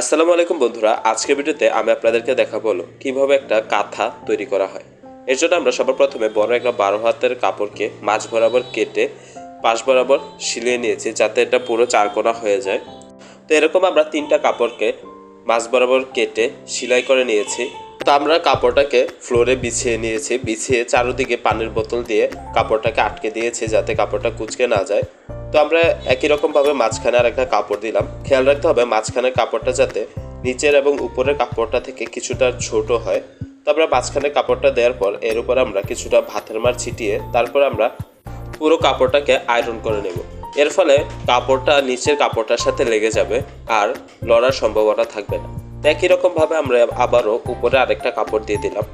আসসালামু আলাইকুম বন্ধুরা, আজকের ভিডিওতে আমি আপনাদেরকে দেখাবো কীভাবে একটা কাঁথা তৈরি করা হয়। এর জন্য আমরা সবার প্রথমে বড় একটা বারো হাতের কাপড়কে মাঝ বরাবর কেটে, পাশ বরাবর সিলিয়ে নিয়েছি যাতে এটা পুরো চারকোনা হয়ে যায়। তো এরকম আমরা তিনটা কাপড়কে মাঝ বরাবর কেটে সেলাই করে নিয়েছি। তো আমরা কাপড়টাকে ফ্লোরে বিছিয়ে নিয়েছি, বিছিয়ে চারোদিকে পানির বোতল দিয়ে কাপড়টাকে আটকে দিয়েছি যাতে কাপড়টা কুচকে না যায়। তো আমরা একই রকমভাবে মাঝখানে আর একটা কাপড় দিলাম। খেয়াল রাখতে হবে মাঝখানের কাপড়টা যাতে নিচের এবং উপরের কাপড়টা থেকে কিছুটা ছোট হয়। তো আমরা মাঝখানে কাপড়টা দেওয়ার পর এর উপর আমরা কিছুটা ভাতের মার ছিটিয়ে তারপর আমরা পুরো কাপড়টাকে আয়রন করে নেব। এর ফলে কাপড়টা নিচের কাপড়টার সাথে লেগে যাবে আর লড়ার সম্ভাবনা থাকবে না। একই রকমভাবে আমরা আবারও উপরে আরেকটা কাপড় দিয়ে দিলাম।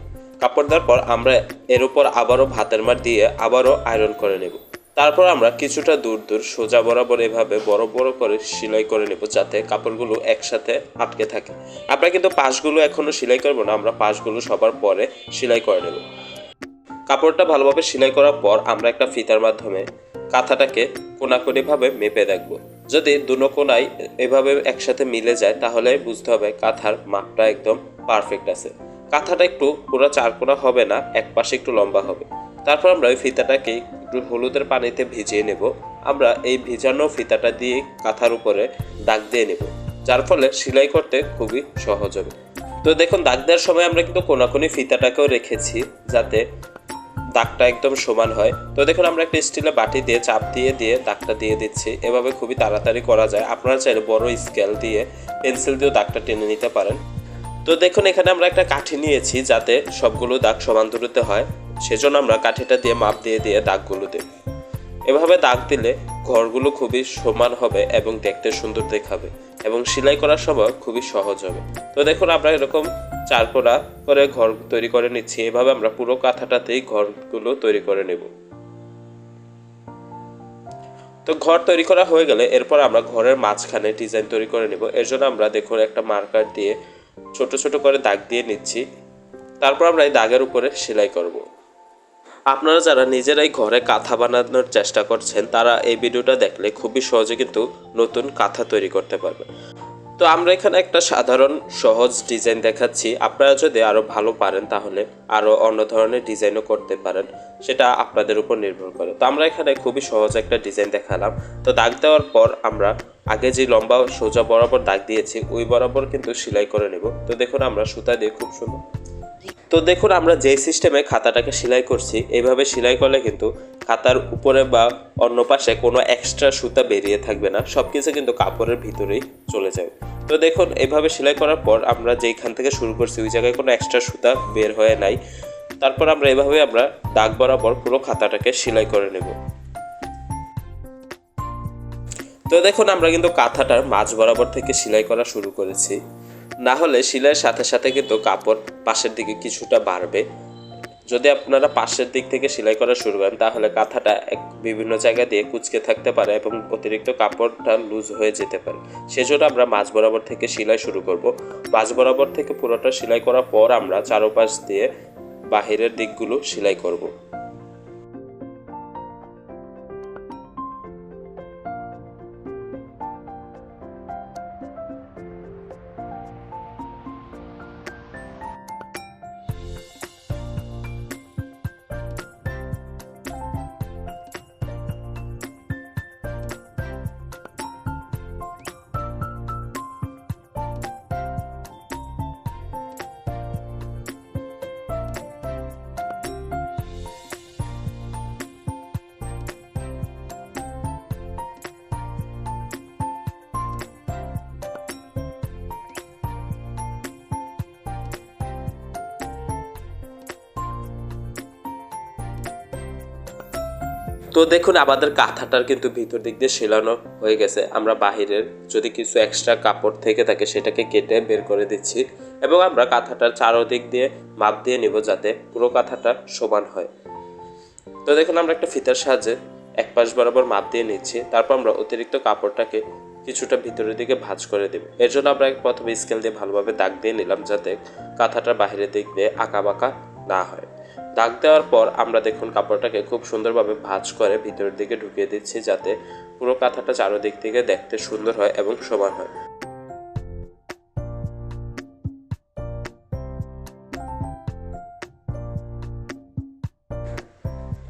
কাপড় দেওয়ার পর আমরা এর উপর আবারও ভাতের মার দিয়ে আবারও আয়রন করে নেব। তারপর আমরা কিছুটা দূর দূর সোজা বরাবর এভাবে বড় বড় করে সেলাই করে নেব যাতে কাপড়গুলো একসাথে আটকে থাকে। আমরা কিন্তু পাশগুলো এখনও সেলাই করব না, আমরা পাশগুলো সবার পরে সেলাই করে নেব। কাপড়টা ভালোভাবে সেলাই করার পর আমরা একটা ফিতার মাধ্যমে কাঁথাটাকে কোনাকুনিভাবে মেপে দেখব। যদি দুনো কোনায় এভাবে একসাথে মিলে যায়, তাহলে বুঝতে হবে কাঁথার মাপটা একদম পারফেক্ট আছে। কাঁথাটা একটু পুরো চার কোনা হবে না এক পাশে একটু লম্বা হবে। তারপর আমরা ওই ফিতাটাকে একটু হলুদের পানিতে ভিজিয়ে নেব। আমরা এই ভিজানো ফিতাটা দিয়ে কাঁথার উপরে দাগ দিয়ে নেব, যার ফলে সেলাই করতে খুবই সহজ হবে। তো দেখুন, দাগ দেওয়ার সময় আমরা কিন্তু কোনাকুনি ফিতাটাকেও রেখেছি যাতে দাগটা একদম সমান হয়। তো দেখুন, আমরা একটা স্টিলের বাটি দিয়ে, চাপ দিয়ে দিয়ে দাগটা দিয়ে দিচ্ছি। এভাবে খুবই তাড়াতাড়ি করা যায়। আপনারা চাইলে বড় স্কেল দিয়ে পেন্সিল দিয়েও দাগটা টেনে নিতে পারেন। তো দেখুন, এখানে আমরা একটা কাঠি নিয়েছি যাতে সবগুলো দাগ সমান দূরত্বে হয়। সেজন্য আমরা কাঠিটা দিয়ে মাপ দিয়ে দিয়ে দাগগুলো দেব এভাবে দাগ দিলে ঘরগুলো খুবই সমান হবে এবং দেখতে সুন্দর দেখাবে এবং সেলাই করার সময় খুবই সহজ হবে। তো দেখুন, আমরা এরকম চারকোনা করে ঘর তৈরি করে নিচ্ছি। এভাবে আমরা পুরো কাঁথাটাতেই ঘরগুলো তৈরি করে নেব। তো ঘর তৈরি করা হয়ে গেলে এরপর আমরা ঘরের মাঝখানে ডিজাইন তৈরি করে নেব। এর জন্য আমরা দেখুন, একটা মার্কার দিয়ে ছোট ছোট করে দাগ দিয়ে নিচ্ছি। তারপর আমরা এই দাগের উপরে সেলাই করব। আপনারা যারা নিজেরাই ঘরে কাঁথা বানানোর চেষ্টা করছেন, তারা এই ভিডিওটা দেখলে খুবই সহজে কিন্তু নতুন কাঁথা তৈরি করতে পারবে তো আমরা এখানে একটা সাধারণ সহজ ডিজাইন দেখাচ্ছি। আপনারা যদি আরও ভালো পারেন তাহলে আরও অন্য ধরনের ডিজাইনও করতে পারেন, সেটা আপনাদের উপর নির্ভর করে। তো আমরা এখানে খুবই সহজ একটা ডিজাইন দেখালাম। তো দাগ দেওয়ার পর আমরা আগে যে লম্বা সোজা বরাবর দাগ দিয়েছি, ওই বরাবর কিন্তু সেলাই করে নেব। তো দেখুন আমরা সুতা দিয়ে খুব সুন্দর তো দেখুন, আমরা যে সিস্টেমে খাতাটাকে সেলাই করছি এইভাবে সেলাই করলে কিন্তু খাতার উপরে বা অন্য পাশে কোনো এক্সট্রা সুতা বেরিয়ে থাকবে না। সব কিছু কিন্তু কাপড়ের ভিতরেই চলে যাবে। তো দেখুন, এভাবে সেলাই করার পর আমরা যেইখান থেকে শুরু করছি, ওই জায়গায় কোনো এক্সট্রা সুতা বের হয়ে নাই। তারপর আমরা এভাবে আমরা দাগ বরাবর পুরো খাতাটাকে সেলাই করে নেব। তো দেখুন, আমরা কিন্তু কাঁথাটার মাঝ বরাবর থেকে সেলাই করা শুরু করেছি। না হলে সেলাইয়ের সাথে সাথে কিন্তু কাপড় পাশের দিকে কিছুটা বাড়বে। যদি আপনারা পাশের দিক থেকে সেলাই করা শুরু করেন, তাহলে কাঁথাটা এক বিভিন্ন জায়গা দিয়ে কুচকে থাকতে পারে এবং অতিরিক্ত কাপড়টা লুজ হয়ে যেতে পারে। সেজন্য আমরা মাঝ বরাবর থেকে সেলাই শুরু করব। মাঝ বরাবর থেকে পুরোটা সেলাই করার পর আমরা চারোপাশ দিয়ে বাহিরের দিকগুলো সেলাই করব। তো দেখুন, আমাদের কাঁথাটার কিন্তু ভিতর দিক দিয়ে সেলানো হয়ে গেছে। আমরা বাহিরের যদি কিছু এক্সট্রা কাপড় থেকে থাকে, সেটাকে কেটে বের করে দিচ্ছি এবং আমরা কাঁথাটার চারোদিক দিয়ে মাপ দিয়ে নিব যাতে পুরো কাঁথাটা সমান হয়। তো দেখুন, আমরা একটা ফিতার সাহায্যে এক পাশ বরাবর মাপ দিয়ে নিচ্ছি। তারপর আমরা অতিরিক্ত কাপড়টাকে কিছুটা ভিতরের দিকে ভাঁজ করে দেব। এর জন্য আমরা প্রথমে স্কেল দিয়ে ভালোভাবে দাগ দিয়ে নিলাম যাতে কাঁথাটা বাহিরের দিক দিয়ে আঁকা বাঁকা না হয়। দাগ দেওয়ার পর আমরা দেখুন কাপড়টাকে খুব সুন্দরভাবে ভাঁজ করে ভিতরের দিকে ঢুকিয়ে দিচ্ছি যাতে পুরো কাঁথাটা চারোদিক থেকে দেখতে সুন্দর হয় এবং সমান হয়।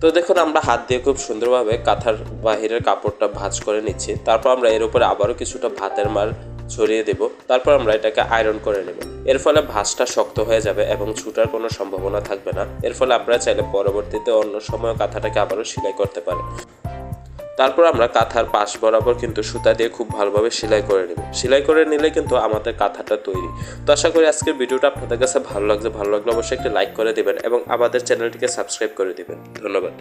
তো দেখুন আমরা হাত দিয়ে খুব সুন্দরভাবে কাঁথার বাহিরের কাপড়টা ভাঁজ করে নিচ্ছি। তারপর আমরা এর উপরে আবারও কিছুটা ভাতের মাল ছড়িয়ে দেব, তারপর আমরা এটাকে আয়রন করে নেব। এর ফলে ভাঁজটা শক্ত হয়ে যাবে এবং ছুটার কোনো সম্ভাবনা থাকবে না। এর ফলে আপনারা চাইলে পরবর্তীতে অন্য সময় কাঁথাটাকে আবারও সেলাই করতে পারেন তারপর আমরা কাঁথার পাশ বরাবর কিন্তু সুতা দিয়ে খুব ভালোভাবে সেলাই করে নেব। সেলাই করে নিলে কিন্তু আমাদের কাঁথাটা তৈরি। তো আশা করি আজকের ভিডিওটা আপনাদের কাছে ভালো লাগছে ভালো লাগলে অবশ্যই একটি লাইক করে দিবেন এবং আমাদের চ্যানেলটিকে সাবস্ক্রাইব করে দিবেন। ধন্যবাদ।